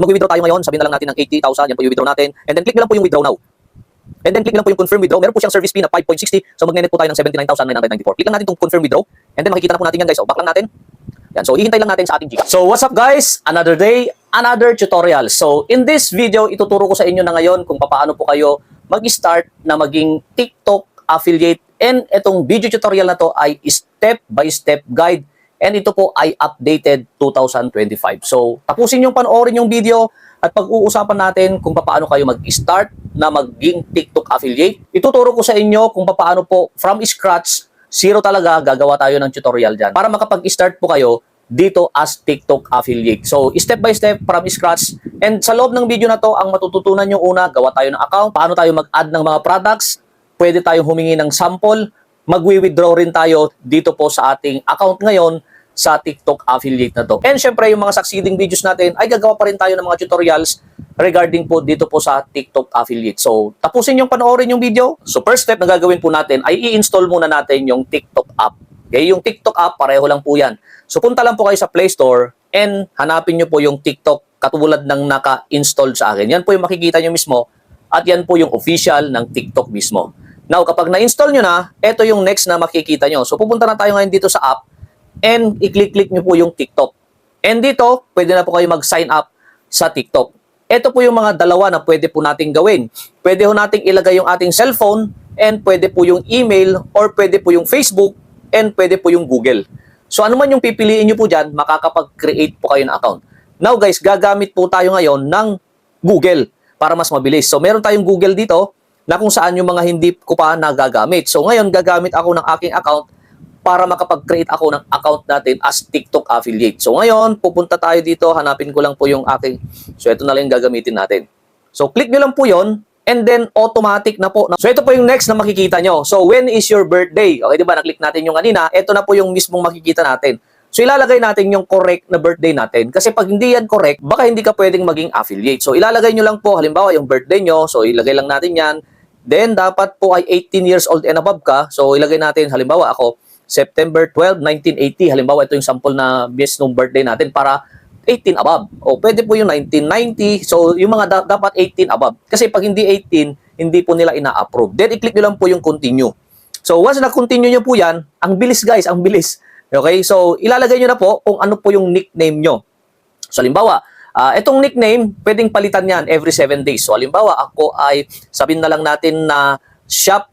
Kung mag-withdraw tayo ngayon, sabihin na lang natin ng 80,000, yan po yung withdraw natin. And then click nyo lang po yung withdraw now. And then click nyo lang po yung confirm withdraw. Meron po siyang service fee na 5.60. So mag-net po tayo ng 79,994. Click lang natin itong confirm withdraw. And then makikita na po natin yan guys. O, back lang natin. Yan. So, ihintay lang natin sa ating Gcash. So, what's up guys? Another day, another tutorial. So, in this video, ituturo ko sa inyo na ngayon kung paano po kayo mag-start na maging TikTok affiliate. And itong video tutorial na to ay step-by-step guide. And ito po ay updated 2025. So, tapusin yung panoorin yung video at pag-uusapan natin kung paano kayo mag-start na maging TikTok affiliate. Ituturo ko sa inyo kung paano po from scratch zero talaga, gagawa tayo ng tutorial dyan. Para makapag-start po kayo dito as TikTok affiliate. So, step by step from scratch. And sa loob ng video na to, ang matututunan nyo una, gawa tayo ng account, paano tayo mag-add ng mga products, pwede tayong humingi ng sample, magwi-withdraw rin tayo dito po sa ating account ngayon sa TikTok affiliate na to. And syempre, yung mga succeeding videos natin, ay gagawa pa rin tayo ng mga tutorials regarding po dito po sa TikTok affiliate. So, tapusin yung panoorin yung video. So, first step na gagawin po natin ay i-install muna natin yung TikTok app. Okay, yung TikTok app, pareho lang po yan. So, punta lang po kayo sa Play Store and hanapin nyo po yung TikTok katulad ng naka-install sa akin. Yan po yung makikita nyo mismo at yan po yung official ng TikTok mismo. Now, kapag na-install nyo na, ito yung next na makikita nyo. So, pupunta na tayo ngayon dito sa app and i-click-click nyo po yung TikTok. And dito, pwede na po kayo mag-sign up sa TikTok. Ito po yung mga dalawa na pwede po nating gawin. Pwede po nating ilagay yung ating cellphone and pwede po yung email or pwede po yung Facebook and pwede po yung Google. So ano man yung pipiliin nyo po dyan, makakapag-create po kayo ng account. Now guys, gagamit po tayo ngayon ng Google para mas mabilis. So meron tayong Google dito na kung saan yung mga hindi ko pa nagagamit. So ngayon, gagamit ako ng aking account para makapag-create ako ng account natin as TikTok affiliate. So ngayon, pupunta tayo dito, hanapin ko lang po yung aking, so ito na lang yung gagamitin natin. So click nyo lang po yon and then automatic na po. So ito po yung next na makikita nyo. So when is your birthday? Okay, di ba? Na-click natin yung kanina. Ito na po yung mismong makikita natin. So ilalagay natin yung correct na birthday natin. Kasi pag hindi yan correct, baka hindi ka pwedeng maging affiliate. So ilalagay nyo lang po, halimbawa yung birthday nyo. So ilagay lang natin yan. Then dapat po ay 18 years old and above ka. So ilagay natin, halimbawa ako, September 12, 1980. Halimbawa, ito yung sample na best nung birthday natin para 18 above. O pwede po yung 1990. So, yung mga da- dapat 18 above. Kasi pag hindi 18, hindi po nila ina-approve. Then, i-click nyo lang po yung continue. So, once na-continue nyo po yan, ang bilis guys, ang bilis. Okay? So, ilalagay nyo na po kung ano po yung nickname nyo. So, halimbawa, ah, itong nickname, pwedeng palitan yan every 7 days. So, halimbawa, ako ay, sabihin na lang natin na shop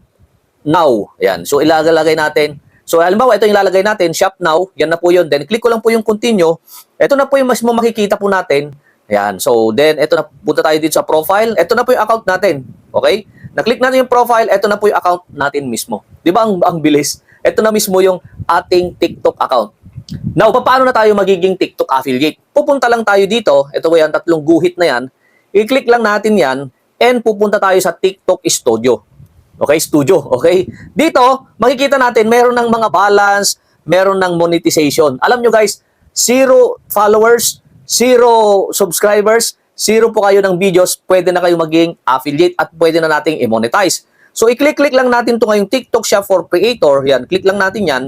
now. Ayan. So, ilalagay natin So, halimbawa, ito yung ilalagay natin, shop now, yan na po yun. Then, click ko lang po yung continue. Ito na po yung mas mo makikita po natin. Ayan. So, then, ito na, punta tayo dito sa profile. Ito na po yung account natin. Okay? Na-click natin yung profile, ito na po yung account natin mismo. Di ba ang, ang bilis? Ito na mismo yung ating TikTok account. Now, paano na tayo magiging TikTok affiliate? Pupunta lang tayo dito. Ito po yan, tatlong guhit na yan. I-click lang natin yan and pupunta tayo sa TikTok Studio. Okay, studio. Okay? Dito, makikita natin meron ng mga balance, meron ng monetization. Alam nyo guys, zero followers, zero subscribers, zero po kayo ng videos, pwede na kayo maging affiliate at pwede na nating i-monetize. So, i-click-click lang natin ito ngayong TikTok Shop for Creator. Yan, click lang natin yan.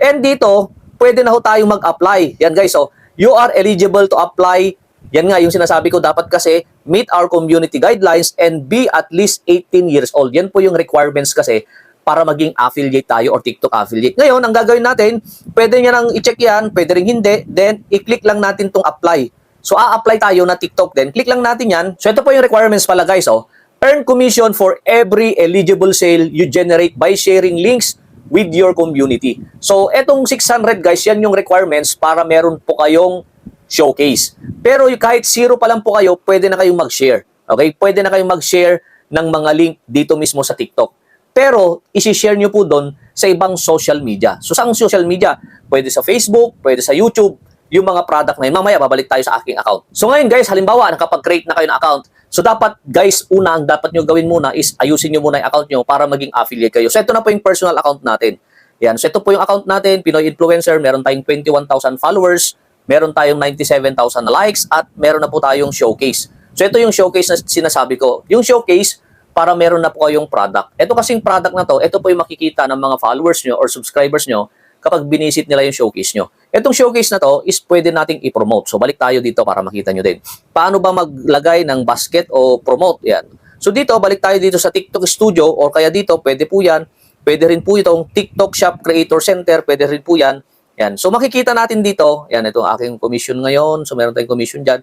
And dito, pwede na ho tayong mag-apply. Yan guys, so, you are eligible to apply yan nga yung sinasabi ko, dapat kasi meet our community guidelines and be at least 18 years old. Yan po yung requirements kasi para maging affiliate tayo or TikTok affiliate. Ngayon, ang gagawin natin, pwede nyo nang i-check yan, pwede rin hindi, then i-click lang natin tong apply. So, a-apply tayo na TikTok din. Click lang natin yan. So, ito po yung requirements pala guys. Oh. Earn commission for every eligible sale you generate by sharing links with your community. So, etong 600 guys, yan yung requirements para meron po kayong showcase. Pero kahit zero pa lang po kayo, pwede na kayong mag-share. Okay? Pwede na kayong mag-share ng mga link dito mismo sa TikTok. Pero, isi-share nyo po doon sa ibang social media. So, saan social media? Pwede sa Facebook, pwede sa YouTube, yung mga product na yun. Mamaya, babalik tayo sa aking account. So, ngayon guys, halimbawa, nakapag-create na kayo ng account. So, dapat, guys, una, ang dapat nyo gawin muna is ayusin nyo muna yung account nyo para maging affiliate kayo. So, ito na po yung personal account natin. Yan. So, ito po yung account natin, Pinoy Influencer. Meron tayong 21,000 followers meron tayong 97,000 na likes at meron na po tayong showcase. So ito yung showcase na sinasabi ko. Yung showcase para meron na po kayong product. Ito kasing product na to, ito po yung makikita ng mga followers nyo or subscribers nyo kapag binisit nila yung showcase nyo. Itong showcase na to is pwede nating i-promote. So balik tayo dito para makita nyo din. Paano ba maglagay ng basket o promote? Yan. So dito, balik tayo dito sa TikTok Studio or kaya dito, pwede po yan. Pwede rin po itong TikTok Shop Creator Center. Pwede rin po yan. Yan. So makikita natin dito, yan ito ang aking commission ngayon. So meron tayong commission dyan.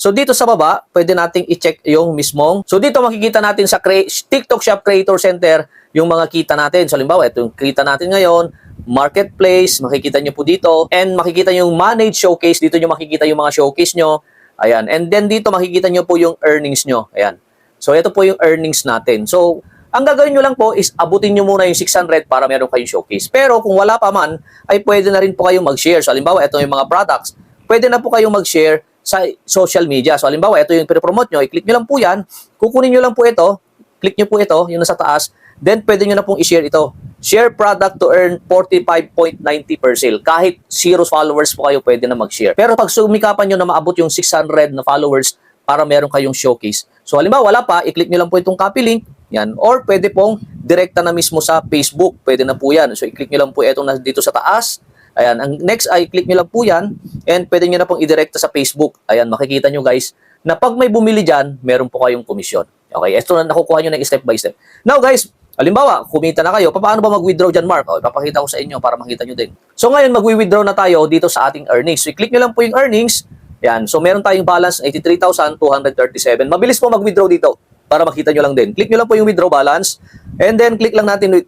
So dito sa baba, pwede nating i-check yung mismong. So dito makikita natin sa TikTok Shop Creator Center yung mga kita natin. So halimbawa, ito yung kita natin ngayon, marketplace, makikita nyo po dito. And makikita yung manage showcase, dito nyo makikita yung mga showcase nyo. Ayan. And then dito makikita nyo po yung earnings nyo. Ayan. So ito po yung earnings natin. So ang gagawin nyo lang po is abutin nyo muna yung 600 para meron kayong showcase. Pero kung wala pa man, ay pwede na rin po kayong mag-share. So halimbawa, ito yung mga products. Pwede na po kayong mag-share sa social media. So halimbawa, ito yung promote nyo, i-click nyo lang po yan, kukunin nyo lang po ito, click nyo po ito, yung nasa taas, then pwede nyo na pong i-share ito. Share product to earn 45.90 per sale. Kahit zero followers po kayo, pwede na mag-share. Pero pag sumikapan nyo na maabot yung 600 na followers para meron kayong showcase. So halimbawa, wala pa, i-click nyo lang po itong copy link, yan. Or pwede pong direkta na mismo sa Facebook. Pwede na po yan. So i-click nyo lang po itong dito sa taas. Ayan. Ang next ay click nyo lang po yan and pwede nyo na pong idirekta sa Facebook. Ayan, makikita nyo guys na pag may bumili dyan, meron po kayong komisyon. Okay, ito na nakukuha nyo ng step by step. Now guys, halimbawa, kumita na kayo, paano ba mag-withdraw dyan, Mark? O, ipapakita ko sa inyo para makita nyo din. So ngayon, mag-withdraw na tayo dito sa ating earnings. So i-click nyo lang po yung earnings. Yan. So meron tayong balance 83,237. Mabilis po mag-withdraw dito para makita nyo lang din. Click nyo lang po yung withdraw balance and then click lang natin with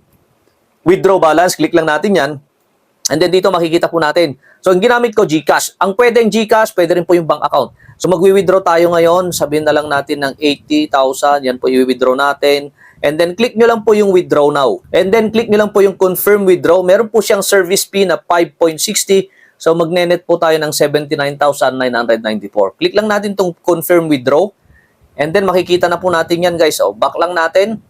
withdraw balance. Click lang natin yan. And then dito makikita po natin. So ang ginamit ko GCash. Ang pwedeng GCash, pwede rin po yung bank account. So magwi-withdraw tayo ngayon. Sabihin na lang natin ng 80,000. Yan po yung withdraw natin. And then click nyo lang po yung withdraw now. And then click nyo lang po yung confirm withdraw. Meron po siyang service fee na 5.60. So magnenet po tayo ng 79,994. Click lang natin tong confirm withdraw. And then makikita na po natin yan guys. So back lang natin.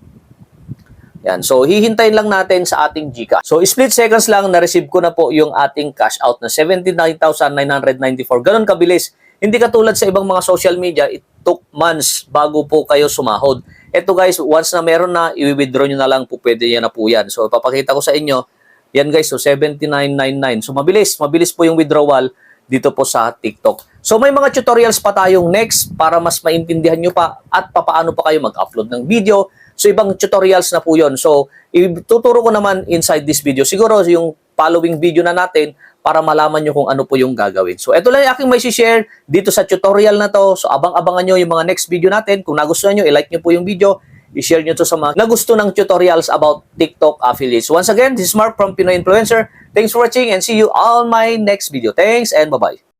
Yan. So, hihintayin lang natin sa ating GCash. So, split seconds lang, na-receive ko na po yung ating cash out na 79,994. Ganon kabilis. Hindi katulad sa ibang mga social media, it took months bago po kayo sumahod. Ito guys, once na meron na, i-withdraw nyo na lang po, pwede yan na po yan. So, papakita ko sa inyo, yan guys, so 7999. So, mabilis, mabilis po yung withdrawal dito po sa TikTok. So, may mga tutorials pa tayong next para mas maintindihan nyo pa at papaano pa kayo mag-upload ng video. So, ibang tutorials na po yon. So, ituturo ko naman inside this video. Siguro yung following video na natin para malaman nyo kung ano po yung gagawin. So, ito lang yung aking may share dito sa tutorial na to. So, abang-abangan nyo yung mga next video natin. Kung nagustuhan nyo, i-like nyo po yung video. I-share nyo to sa mga nagusto ng tutorials about TikTok affiliates. Once again, this is Mark from Pinoy Influencer. Thanks for watching and see you on my next video. Thanks and bye-bye.